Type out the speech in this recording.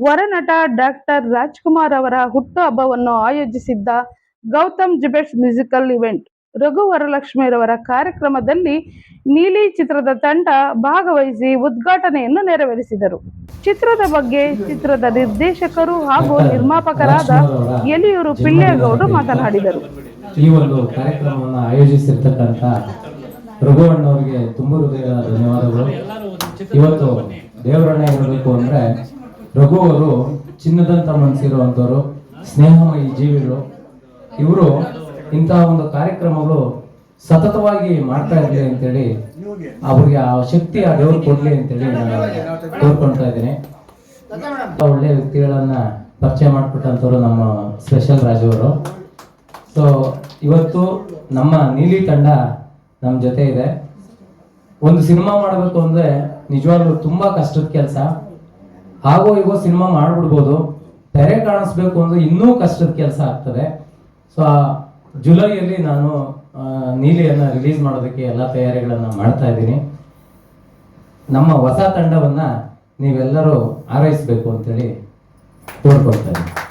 ವರನಟ doctor Rajkumar ಅವರ ಹುಟ್ಟುಹಬ್ಬವನ್ನು ಆಯೋಜಿಸಿದ್ದ ಗೌತಮ್ ಜಿಬೆಟ್ಸ್ ಮ್ಯೂಸಿಕಲ್ ಇವೆಂಟ್. ರಘು ವರಲಕ್ಷ್ಮಿರವರ ಕಾರ್ಯಕ್ರಮದಲ್ಲಿ ನೀಲಿ ಚಿತ್ರದ ತಂಡ ಭಾಗವಹಿಸಿ ಉದ್ಘಾಟನೆಯನ್ನು ನೆರವೇರಿಸಿದರು. ಚಿತ್ರದ ಬಗ್ಗೆ ಚಿತ್ರದ ನಿರ್ದೇಶಕರು ಹಾಗೂ ನಿರ್ಮಾಪಕರಾದ ಎಲಿಯೂರು ಪಿಳ್ಳೆಗೌಡರು ಮಾತನಾಡಿದರು. ಈ ಒಂದು ಕಾರ್ಯಕ್ರಮವನ್ನು ಆಯೋಜಿಸಿರ್ತಕ್ಕಂಥ ರಘುವಣ್ಣವರಿಗೆ ತುಂಬ ಹೃದಯದ ಧನ್ಯವಾದಗಳು. ಇವತ್ತು ದೇವರಣ್ಣ ಹೇಳಬೇಕು ಅಂದ್ರೆ ರಘು ಅವರು ಚಿನ್ನದಂತ ಮನಸ್ಸಿರುವಂಥವ್ರು, ಸ್ನೇಹಮಯಿ ಜೀವಿಗಳು. ಇವರು ಇಂತಹ ಒಂದು ಕಾರ್ಯಕ್ರಮಗಳು ಸತತವಾಗಿ ಮಾಡ್ತಾ ಇರಲಿ ಅಂತೇಳಿ ಅವ್ರಿಗೆ ಆ ಶಕ್ತಿ ಆ ದೇವ್ರು ಕೊಡ್ಲಿ ಅಂತೇಳಿ ನಾನು ಕೋರ್ಕೊಳ್ತಾ ಇದ್ದೀನಿ. ಒಳ್ಳೆ ವ್ಯಕ್ತಿಗಳನ್ನ ಪರಿಚಯ ಮಾಡಿಬಿಟ್ಟಂಥವ್ರು ನಮ್ಮ ಸ್ಪೆಷಲ್ ರಾಜು ಅವರು. ಸೊ ಇವತ್ತು ನಮ್ಮ ನೀಲಿ ತಂಡ ನಮ್ಮ ಜೊತೆ ಇದೆ. ಒಂದು ಸಿನಿಮಾ ಮಾಡಬೇಕು ಅಂದ್ರೆ ನಿಜವಾಗ್ಲೂ ತುಂಬಾ ಕಷ್ಟದ ಕೆಲಸ. ಹಾಗೋ ಹೀಗೋ ಸಿನಿಮಾ ಮಾಡ್ಬಿಡ್ಬೋದು. ತೆರೆ ಕಾಣಿಸ್ಬೇಕು ಅಂದ್ರೆ ಇನ್ನೂ ಕಷ್ಟದ ಕೆಲಸ ಆಗ್ತದೆ. ಸೊ ಜುಲೈಯಲ್ಲಿ ನಾನು ನೀಲಿಯನ್ನು ರಿಲೀಸ್ ಮಾಡೋದಕ್ಕೆ ಎಲ್ಲ ತಯಾರಿಗಳನ್ನು ಮಾಡ್ತಾ ಇದ್ದೀನಿ. ನಮ್ಮ ಹೊಸ ತಂಡವನ್ನು ನೀವೆಲ್ಲರೂ ಆರೈಸಬೇಕು ಅಂತೇಳಿ ಕೋರ್ಕೊಳ್ತಾ ಇದ್ದೀನಿ.